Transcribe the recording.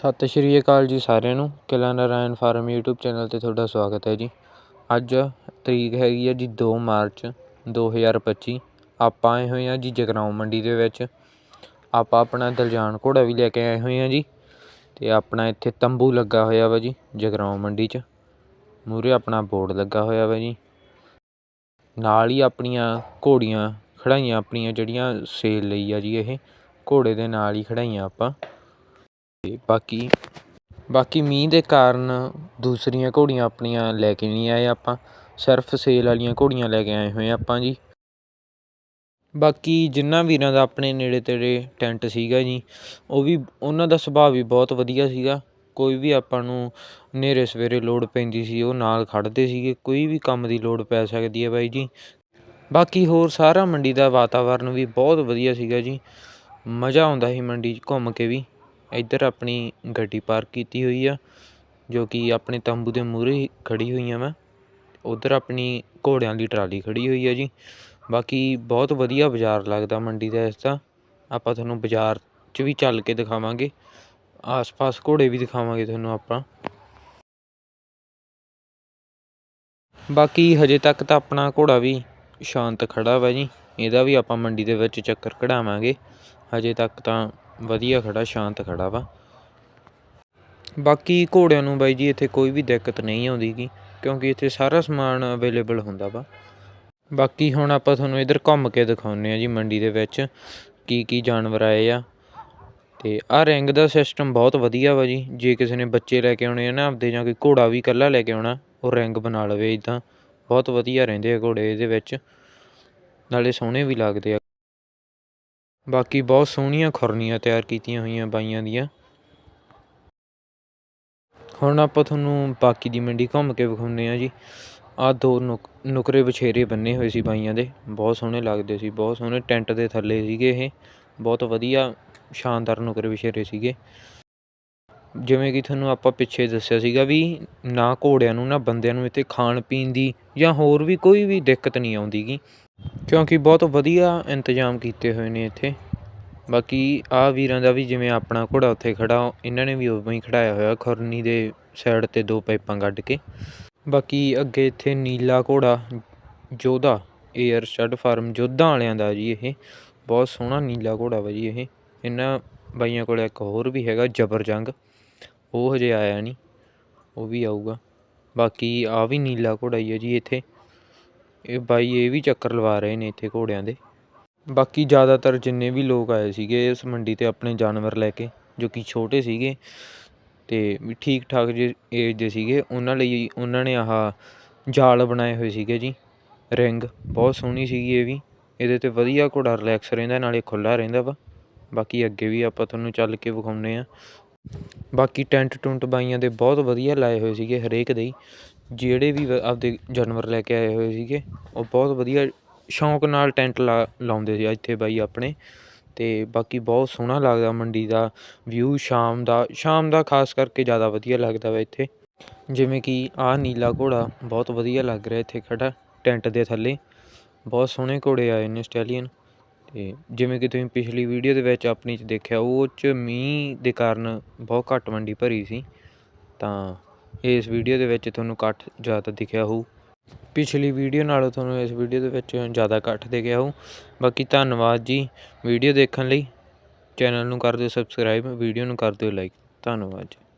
ਸਤਿ ਸ਼੍ਰੀ ਅਕਾਲ ਜੀ ਸਾਰਿਆਂ ਨੂੰ। Killa Narayan farm YouTube channel ਤੇ ਤੁਹਾਡਾ ਸਵਾਗਤ ਹੈ ਜੀ। ਅੱਜ ਤਰੀਕ ਹੈਗੀ ਹੈ ਜੀ 2 ਮਾਰਚ 2025 ਆਪਾਂ ਆਏ ਹੋਏ ਹਾਂ ਜੀ ਜਗਰਾਉਂ ਮੰਡੀ ਦੇ ਵਿੱਚ। ਆਪਾਂ ਆਪਣਾ ਦਲਜਾਨ ਘੋੜਾ ਵੀ ਲੈ ਕੇ ਆਏ ਹੋਏ ਹਾਂ ਜੀ। ਤੇ ਆਪਣਾ ਇੱਥੇ ਤੰਬੂ ਲੱਗਾ ਹੋਇਆ ਵਾ ਜੀ ਜਗਰਾਉਂ ਮੰਡੀ 'ਚ। ਮੂਰੇ ਆਪਣਾ ਬੋਰਡ ਲੱਗਾ ਹੋਇਆ ਵਾ ਜੀ। ਨਾਲ ਹੀ ਆਪਣੀਆਂ ਘੋੜੀਆਂ ਖੜਾਈਆਂ ਆਪਣੀਆਂ ਜਿਹੜੀਆਂ ਸੇਲ ਲਈ ਆ ਜੀ ਇਹ। ਘੋੜੇ ਦੇ ਨਾਲ ਹੀ ਖੜਾਈਆਂ ਆਪਾਂ। ਤੇ ਬਾਕੀ ਬਾਕੀ ਮੀਂਹ ਦੇ ਕਾਰਨ ਦੂਸਰੀਆਂ ਘੋੜੀਆਂ ਆਪਣੀਆਂ ਲੈ ਕੇ ਨਹੀਂ ਆਏ ਆਪਾਂ। ਸਿਰਫ ਸੇਲ ਵਾਲੀਆਂ ਘੋੜੀਆਂ ਲੈ ਕੇ ਆਏ ਹੋਏ ਆਪਾਂ ਜੀ। ਬਾਕੀ ਜਿੰਨਾ ਵੀਰਾਂ ਦਾ ਆਪਣੇ ਨੇੜੇ ਤੇੜੇ ਟੈਂਟ ਸੀਗਾ ਜੀ, ਉਹ ਵੀ, ਉਹਨਾਂ ਦਾ ਸੁਭਾਅ ਵੀ ਬਹੁਤ ਵਧੀਆ ਸੀਗਾ। ਕੋਈ ਵੀ ਆਪਾਂ ਨੂੰ ਹਨੇਰੇ ਸਵੇਰੇ ਲੋੜ ਪੈਂਦੀ ਸੀ, ਉਹ ਨਾਲ ਖੜ੍ਹਦੇ ਸੀਗੇ। ਕੋਈ ਵੀ ਕੰਮ ਦੀ ਲੋੜ ਪੈ ਸਕਦੀ ਹੈ ਬਾਈ ਜੀ। ਬਾਕੀ ਹੋਰ ਸਾਰਾ ਮੰਡੀ ਦਾ ਵਾਤਾਵਰਨ ਵੀ ਬਹੁਤ ਵਧੀਆ ਸੀਗਾ ਜੀ। ਮਜ਼ਾ ਆਉਂਦਾ ਸੀ ਮੰਡੀ 'ਚ ਘੁੰਮ ਕੇ ਵੀ। ਇੱਧਰ ਆਪਣੀ ਗੱਡੀ ਪਾਰਕ ਕੀਤੀ ਹੋਈ ਆ, ਜੋ ਕਿ ਆਪਣੇ ਤੰਬੂ ਦੇ ਮੂਹਰੇ ਖੜ੍ਹੀ ਹੋਈ ਆ ਮੈਂ। ਉਧਰ ਆਪਣੀ ਘੋੜਿਆਂ ਦੀ ਟਰਾਲੀ ਖੜ੍ਹੀ ਹੋਈ ਆ ਜੀ। ਬਾਕੀ ਬਹੁਤ ਵਧੀਆ ਬਾਜ਼ਾਰ ਲੱਗਦਾ ਮੰਡੀ ਦਾ ਇਸ ਦਾ। ਆਪਾਂ ਤੁਹਾਨੂੰ ਬਾਜ਼ਾਰ 'ਚ ਵੀ ਚੱਲ ਕੇ ਦਿਖਾਵਾਂਗੇ। ਆਸ-ਪਾਸ ਘੋੜੇ ਵੀ ਦਿਖਾਵਾਂਗੇ ਤੁਹਾਨੂੰ ਆਪਾਂ। ਬਾਕੀ ਹਜੇ ਤੱਕ ਤਾਂ ਆਪਣਾ ਘੋੜਾ ਵੀ ਸ਼ਾਂਤ ਖੜਾ ਵਾ ਜੀ। ਇਹਦਾ ਵੀ ਆਪਾਂ ਮੰਡੀ ਦੇ ਵਿੱਚ ਚੱਕਰ ਕਢਾਵਾਂਗੇ। ਹਜੇ ਤੱਕ ਤਾਂ ਵਧੀਆ ਖੜਾ, ਸ਼ਾਂਤ ਖੜਾ ਵਾ। ਬਾਕੀ ਘੋੜਿਆਂ ਨੂੰ ਬਾਈ ਜੀ ਇੱਥੇ ਕੋਈ ਵੀ ਦਿੱਕਤ ਨਹੀਂ ਆਉਂਦੀ ਗੀ, ਕਿਉਂਕਿ ਇੱਥੇ ਸਾਰਾ ਸਮਾਨ ਅਵੇਲੇਬਲ ਹੁੰਦਾ ਵਾ। ਬਾਕੀ ਹੁਣ ਆਪਾਂ ਤੁਹਾਨੂੰ ਇੱਧਰ ਘੁੰਮ ਕੇ ਦਿਖਾਉਂਦੇ ਆ ਜੀ ਮੰਡੀ ਦੇ ਵਿੱਚ, ਕੀ ਕੀ ਜਾਨਵਰ ਆਏ ਆ। ਤੇ ਆਹ ਰਿੰਗ ਦਾ ਸਿਸਟਮ ਬਹੁਤ ਵਧੀਆ ਵਾ ਜੀ, ਜੇ ਕਿਸੇ ਨੇ ਬੱਚੇ ਲੈ ਕੇ ਆਉਣੇ ਆ ਨਾ ਆਪਦੇ ਜਾਂ ਕੋਈ ਘੋੜਾ ਵੀ ਇਕੱਲਾ ਲੈ ਕੇ ਆਉਣਾ, ਉਹ ਰਿੰਗ ਬਣਾ ਲਵੇ ਇਦਾਂ। ਬਹੁਤ ਵਧੀਆ ਰਹਿੰਦੇ ਆ ਘੋੜੇ ਇਹਦੇ ਵਿੱਚ, ਨਾਲੇ ਸੋਹਣੇ ਵੀ ਲੱਗਦੇ ਆ ਬਾਕੀ ਬਹੁਤ ਸੋਹਣੀਆਂ ਖੁਰਨੀਆਂ ਤਿਆਰ ਕੀਤੀਆਂ ਹੋਈਆਂ ਬਾਈਆਂ ਦੀਆਂ। ਹੁਣ ਆਪਾਂ ਤੁਹਾਨੂੰ ਬਾਕੀ ਦੀ ਮੰਡੀ ਘੁੰਮ ਕੇ ਵਿਖਾਉਂਦੇ ਆ ਜੀ। ਆਹ ਦੋ ਨੁਕਰੇ ਬਛੇਰੇ ਬੰਨੇ ਹੋਏ ਸੀ ਬਾਈਆਂ ਦੇ। ਬਹੁਤ ਸੋਹਣੇ ਲੱਗਦੇ ਸੀ, ਬਹੁਤ ਸੋਹਣੇ ਟੈਂਟ ਦੇ ਥੱਲੇ ਸੀਗੇ ਇਹ। ਬਹੁਤ ਵਧੀਆ ਸ਼ਾਨਦਾਰ ਨੁਕਰੇ ਬਛੇਰੇ ਸੀਗੇ। ਜਿਵੇਂ ਕਿ ਤੁਹਾਨੂੰ ਆਪਾਂ ਪਿੱਛੇ ਦੱਸਿਆ ਸੀਗਾ ਵੀ ਨਾ ਘੋੜਿਆਂ ਨੂੰ, ਨਾ ਬੰਦਿਆਂ ਨੂੰ ਇੱਥੇ ਖਾਣ ਪੀਣ ਦੀ ਜਾਂ ਹੋਰ ਵੀ ਕੋਈ ਵੀ ਦਿੱਕਤ ਨਹੀਂ ਆਉਂਦੀਗੀ ਕਿਉਂਕਿ ਬਹੁਤ ਵਧੀਆ ਇੰਤਜ਼ਾਮ ਕੀਤੇ ਹੋਏ ਨੇ ਇੱਥੇ। ਬਾਕੀ ਆਹ ਵੀਰਾਂ ਦਾ ਵੀ ਜਿਵੇਂ ਆਪਣਾ ਘੋੜਾ ਉੱਥੇ ਖੜ੍ਹਾ ਇਹਨਾਂ ਨੇ ਵੀ ਉਵੇਂ ਹੀ ਖੜਾਇਆ ਹੋਇਆ, ਖੁਰਨੀ ਦੇ ਸਾਈਡ ਤੇ ਦੋ ਪਾਈਪਾਂ ਕੱਢ ਕੇ। ਬਾਕੀ ਅੱਗੇ ਇੱਥੇ ਨੀਲਾ ਘੋੜਾ, ਜੋਧਾ 에ਅਰ ਸਟੱਡ ਫਾਰਮ ਜੋਧਾ ਵਾਲਿਆਂ ਦਾ ਜੀ ਇਹ। ਬਹੁਤ ਸੋਹਣਾ ਨੀਲਾ ਘੋੜਾ ਵਾ ਜੀ ਇਹ। ਇਹਨਾਂ ਬਾਈਆਂ ਕੋਲ ਇੱਕ ਹੋਰ ਵੀ ਹੈਗਾ, ਜਬਰ ਜੰਗ। ਉਹ ਹਜੇ ਆਇਆ ਨਹੀਂ, ਉਹ ਵੀ ਆਊਗਾ। ਬਾਕੀ ਆ ਵੀ ਨੀਲਾ ਘੋੜਾ ਹੀ ਹੈ ਜੀ ਇੱਥੇ। ਇਹ ਬਾਈ ਇਹ ਵੀ ਚੱਕਰ ਲਵਾ ਰਹੇ ਨੇ ਇੱਥੇ ਘੋੜਿਆਂ ਦੇ। ਬਾਕੀ ਜ਼ਿਆਦਾਤਰ ਜਿੰਨੇ ਵੀ ਲੋਕ ਆਏ ਸੀਗੇ ਇਸ ਮੰਡੀ 'ਤੇ ਆਪਣੇ ਜਾਨਵਰ ਲੈ ਕੇ, ਜੋ ਕਿ ਛੋਟੇ ਸੀਗੇ ਤੇ ਵੀ ਠੀਕ ਠਾਕ ਜੇ ਏਜ ਦੇ ਸੀਗੇ, ਉਹਨਾਂ ਲਈ ਉਹਨਾਂ ਨੇ ਆਹ ਜਾਲ ਬਣਾਏ ਹੋਏ ਸੀਗੇ ਜੀ। ਰਿੰਗ ਬਹੁਤ ਸੋਹਣੀ ਸੀਗੀ ਇਹ ਵੀ। ਇਹਦੇ 'ਤੇ ਵਧੀਆ ਘੋੜਾ ਰਿਲੈਕਸ ਰਹਿੰਦਾ, ਨਾਲੇ ਖੁੱਲ੍ਹਾ ਰਹਿੰਦਾ ਵਾ। ਬਾਕੀ ਅੱਗੇ ਵੀ ਆਪਾਂ ਤੁਹਾਨੂੰ ਚੱਲ ਕੇ ਵਿਖਾਉਂਦੇ ਆ ਬਾਕੀ ਟੈਂਟ ਟੁੰਟ ਬਾਈਆਂ ਦੇ ਬਹੁਤ ਵਧੀਆ ਲਾਏ ਹੋਏ ਸੀਗੇ ਹਰੇਕ ਦੇ ਹੀ। ਜਿਹੜੇ ਵੀ ਆਪਦੇ ਜਾਨਵਰ ਲੈ ਕੇ ਆਏ ਹੋਏ ਸੀਗੇ, ਉਹ ਬਹੁਤ ਵਧੀਆ ਸ਼ੌਂਕ ਨਾਲ ਟੈਂਟ ਲਾ, ਲਾਉਂਦੇ ਸੀ ਇੱਥੇ ਬਾਈ ਆਪਣੇ। ਅਤੇ ਬਾਕੀ ਬਹੁਤ ਸੋਹਣਾ ਲੱਗਦਾ ਮੰਡੀ ਦਾ ਵਿਊ ਸ਼ਾਮ ਦਾ ਸ਼ਾਮ ਦਾ ਖਾਸ ਕਰਕੇ ਜ਼ਿਆਦਾ ਵਧੀਆ ਲੱਗਦਾ ਵਾ ਇੱਥੇ। ਜਿਵੇਂ ਕਿ ਆਹ ਨੀਲਾ ਘੋੜਾ ਬਹੁਤ ਵਧੀਆ ਲੱਗ ਰਿਹਾ ਇੱਥੇ ਖੜਾ ਟੈਂਟ ਦੇ ਥੱਲੇ। ਬਹੁਤ ਸੋਹਣੇ ਘੋੜੇ ਆਏ ਨੇ ਸਟੈਲੀਅਨ। ਤੇ ਜਿਵੇਂ ਕਿ ਤੁਸੀਂ ਪਿਛਲੀ ਵੀਡੀਓ ਦੇ ਵਿੱਚ ਆਪਣੀ ਚ ਦੇਖਿਆ, ਉਹ ਚ ਮੀਂਹ ਦੇ ਕਾਰਨ ਬਹੁਤ ਘੱਟ ਮੰਡੀ ਭਰੀ ਸੀ। ਤਾਂ ਇਸ ਵੀਡੀਓ ਦੇ ਵਿੱਚ ਤੁਹਾਨੂੰ ਇਕੱਠ ਜ਼ਿਆਦਾ ਦਿਖਿਆ ਹੋਊ। ਪਿਛਲੀ ਵੀਡੀਓ ਨਾਲੋਂ ਤੁਹਾਨੂੰ ਇਸ ਵੀਡੀਓ ਦੇ ਵਿੱਚ ਜ਼ਿਆਦਾ ਇਕੱਠ ਦਿਖਿਆ ਹੋਊ। ਬਾਕੀ ਧੰਨਵਾਦ ਜੀ। ਵੀਡੀਓ ਦੇਖਣ ਲਈ ਚੈਨਲ ਨੂੰ ਕਰ ਦਿਓ ਸਬਸਕ੍ਰਾਈਬ, ਵੀਡੀਓ ਨੂੰ ਕਰ ਦਿਓ ਲਾਈਕ। ਧੰਨਵਾਦ ਜੀ।